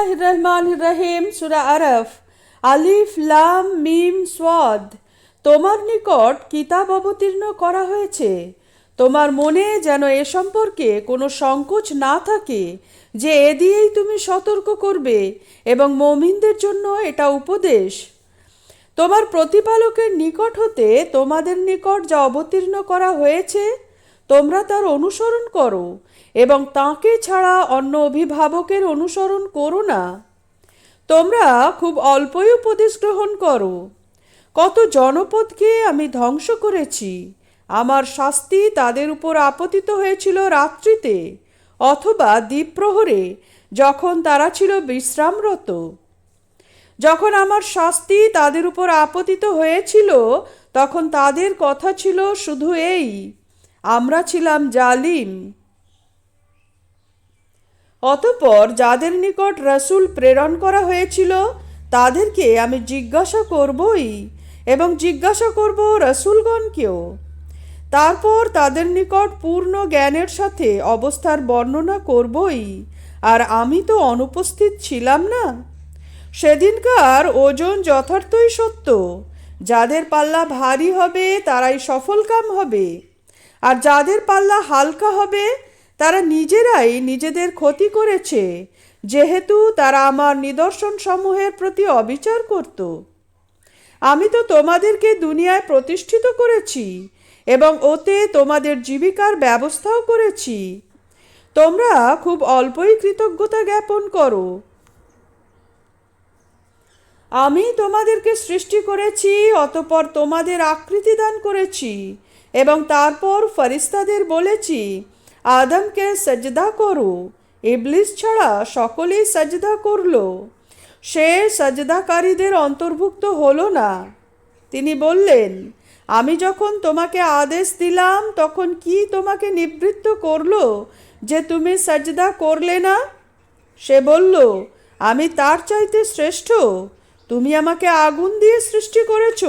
বিসমিল্লাহ রহমান রহিম সুরা আরফ। আলিফ, লাম, মিম সোয়াদ তোমার নিকট কিতাব অবতীর্ণ করা হয়েছে। তোমার মনে যেন এ সম্পর্কে কোনো সংকোচ না থাকে, যে এ দিয়েই তুমি সতর্ক করবে এবং মমিনদের জন্য এটা উপদেশ। তোমার প্রতিপালকের নিকট হতে তোমাদের নিকট যা অবতীর্ণ করা হয়েছে তোমরা তার অনুসরণ করো এবং তাকে ছাড়া অন্য অভিভাবকের অনুসরণ করো না। তোমরা খুব অল্পই উপদেশ গ্রহণ করো। কত জনপদকে আমি ধ্বংস করেছি। আমার শাস্তি তাদের উপর আপতিত হয়েছিল রাত্রিতে অথবা দ্বীপ্রহরে যখন তারা ছিল বিশ্রামরত। যখন আমার শাস্তি তাদের উপর আপতিত হয়েছিল, তখন তাদের কথা ছিল শুধু এই আমরা ছিলাম জালিম। অতপর যাদের নিকট রসুল প্রেরণ করা হয়েছিল, তাদেরকে আমি জিজ্ঞাসা করবই এবং জিজ্ঞাসা করব রসুলগণকেও। তারপর তাদের নিকট পূর্ণ জ্ঞানের সাথে অবস্থার বর্ণনা করবই। আর আমি তো অনুপস্থিত ছিলাম না। সেদিনকার ওজন যথার্থই সত্য। যাদের পাল্লা ভারী হবে, তারাই সফলকাম হবে। আর যাদের পাল্লা হালকা হবে, তারা নিজেরাই নিজেদের ক্ষতি করেছে। যেহেতু তারা আমার নিদর্শন সমূহের প্রতি অবিচার করত। আমি তো তোমাদেরকে দুনিয়ায় প্রতিষ্ঠিত করেছি এবং ওতে তোমাদের জীবিকার ব্যবস্থাও করেছি। তোমরা খুব অল্পই কৃতজ্ঞতা জ্ঞাপন করো। আমি তোমাদেরকে সৃষ্টি করেছি, অতপর তোমাদের আকৃতি দান করেছি। এবং তারপর ফরিস্তাদের বলেছি, আদমকে সজদা করো। ইবলিস ছাড়া সকলেই সজদা করল। সে সজদাকারীদের অন্তর্ভুক্ত হলো না। তিনি বললেন, আমি যখন তোমাকে আদেশ দিলাম, তখন কি তোমাকে নিবৃত্ত করল যে তুমি সজদা করলে না? সে বলল, আমি তার চাইতে শ্রেষ্ঠ। তুমি আমাকে আগুন দিয়ে সৃষ্টি করেছ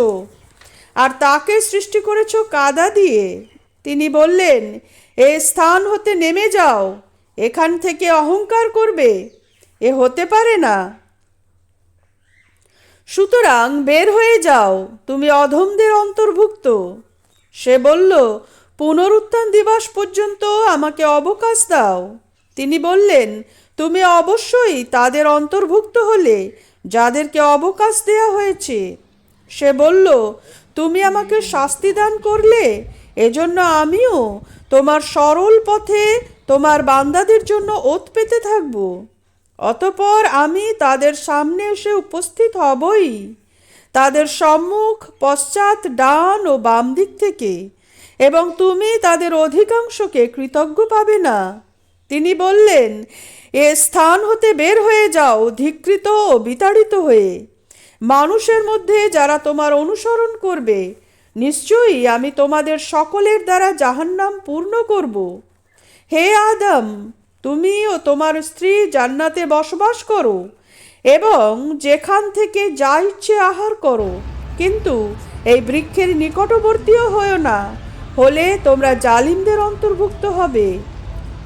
আর তাকে সৃষ্টি করেছ কাদা দিয়ে। তিনি বললেন, এ স্থান হতে নেমে যাও, এখান থেকে অহংকার করবে, এ হতে পারে না। সুতরাং বের হয়ে যাও, তুমি অধমদের অন্তর্ভুক্ত। সে বলল, পুনরুত্থান দিবস পর্যন্ত আমাকে অবকাশ দাও। তিনি বললেন, তুমি অবশ্যই তাদের অন্তর্ভুক্ত হলে যাদেরকে অবকাশ দেয়া হয়েছে। সে বলল, তুমি আমাকে শাস্তি দান করলে, এজন্য আমিও তোমার সরল পথে তোমার বান্দাদের জন্য ওত পেতে থাকব। অতপর আমি তাদের সামনে এসে উপস্থিত হবই। তাদের সম্মুখ পশ্চাৎ ডান ও বাম দিক থেকে, এবং তুমি তাদের অধিকাংশকে কৃতজ্ঞ পাবে না। তিনি বললেন, এ স্থান হতে বের হয়ে যাও ধিকৃত ও বিতাড়িত হয়ে। মানুষের মধ্যে যারা তোমার অনুসরণ করবে, নিশ্চয়ই আমি তোমাদের সকলের দ্বারা জাহান্নাম পূর্ণ করব। হে আদম, তুমি ও তোমার স্ত্রী জান্নাতে বসবাস করো এবং যেখান থেকে যা ইচ্ছে আহার করো। কিন্তু এই বৃক্ষের নিকটবর্তীও হয়েও না, হলে তোমরা জালিমদের অন্তর্ভুক্ত হবে।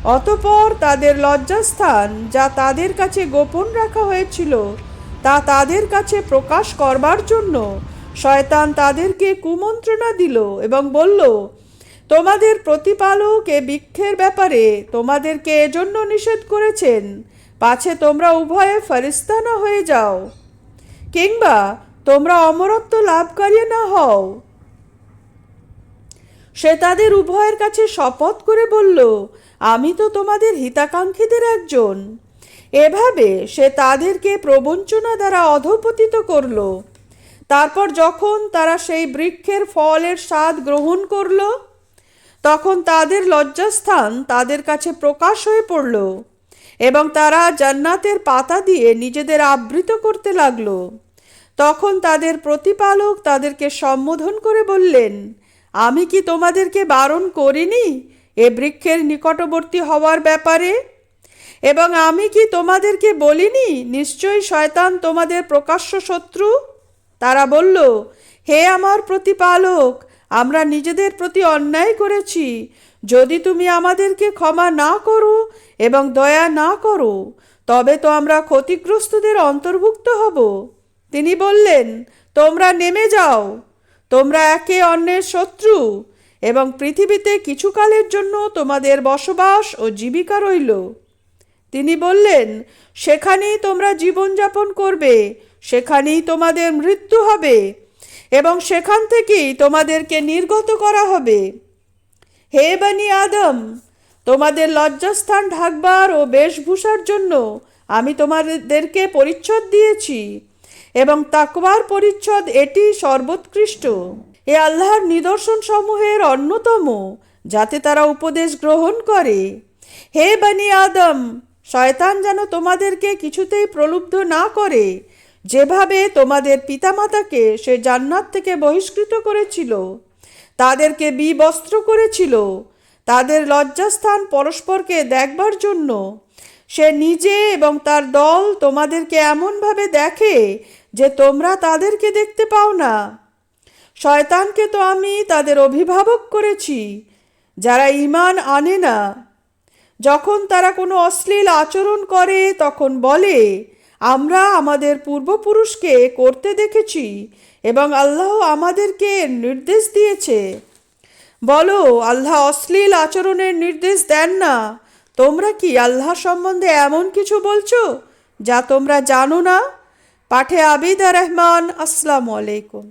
অতপর তাদের লজ্জাস্থান যা তাদের কাছে গোপন রাখা হয়েছিল, তা তাদের কাছে প্রকাশ করবার জন্য শয়তান তাদেরকে কুমন্ত্রণা দিল এবং বলল, তোমাদের প্রতিপালক এ বৃক্ষের ব্যাপারে তোমাদেরকে এজন্য নিষেধ করেছেন। পাছে তোমরা উভয়ে ফরিস্তানা হয়ে যাও। কিংবা তোমরা অমরত্ব লাভকারী না হও। সে তাদের উভয়ের কাছে শপথ করে বলল, আমি তো তোমাদের হিতাকাঙ্ক্ষীদের একজন। এভাবে সে তাদেরকে প্রবঞ্চনা দ্বারা অধপতিত করল। তারপর যখন তারা সেই বৃক্ষের ফলের স্বাদ গ্রহণ করল, তখন তাদের লজ্জাস্থান তাদের কাছে প্রকাশ হয়ে পড়ল এবং তারা জান্নাতের পাতা দিয়ে নিজেদের আবৃত করতে লাগল। তখন তাদের প্রতিপালক তাদেরকে সম্বোধন করে বললেন আমি কি তোমাদেরকে বারণ করিনি এ বৃক্ষের নিকটবর্তী হওয়ার ব্যাপারে? এবং আমি কি তোমাদেরকে বলিনি, নিশ্চয়ই শয়তান তোমাদের প্রকাশ্য শত্রু? তারা বলল, হে আমার প্রতিপালক, আমরা নিজেদের প্রতি অন্যায় করেছি। যদি তুমি আমাদেরকে ক্ষমা না করো এবং দয়া না করো, তবে তো আমরা ক্ষতিগ্রস্তদের অন্তর্ভুক্ত হব। তিনি বললেন, তোমরা নেমে যাও। তোমরা একে অন্যের শত্রু, এবং পৃথিবীতে কিছুকালের জন্য তোমাদের বসবাস ও জীবিকা রইল। তিনি বললেন, সেখানেই তোমরা জীবনযাপন করবে, সেখানেই তোমাদের মৃত্যু হবে, এবং সেখান থেকেই তোমাদেরকে নির্গত করা হবে। হে বানি আদম, তোমাদের লজ্জাস্থান ঢাকবার ও বেশভূষার জন্য আমি তোমাদেরকে পরিচ্ছদ দিয়েছি। এবং তাকবার পরিচ্ছদ এটি সর্বোৎকৃষ্ট। এ আল্লাহর নিদর্শন সমূহের অন্যতম, যাতে তারা উপদেশ গ্রহণ করে। হে বানি আদম, শয়তান যেন তোমাদেরকে কিছুতেই প্রলুব্ধ না করে, যেভাবে তোমাদের পিতামাতাকে সে জান্নাত থেকে বহিষ্কৃত করেছিল, তাদেরকে বিবস্ত্র করেছিল, তাদের লজ্জাস্থান পরস্পরকে দেখবার জন্য। সে নিজে এবং তার দল তোমাদেরকে এমনভাবে দেখে যে তোমরা তাদেরকে দেখতে পাও না। শয়তানকে তো আমি তাদের অভিভাবক করেছি, যারা ঈমান আনে না। যখন তারা কোনো অশ্লীল আচরণ করে, তখন বলে, আমরা আমাদের পূর্বপুরুষকে করতে দেখেছি এবং আল্লাহ আমাদেরকে নির্দেশ দিয়েছে। বলো, আল্লাহ অশ্লীল আচরণের নির্দেশ দেন না। তোমরা কি আল্লাহ সম্বন্ধে এমন কিছু বলছো, যা তোমরা জানো না? পাঠে আবিদা রহমান আসসালামু আলাইকুম।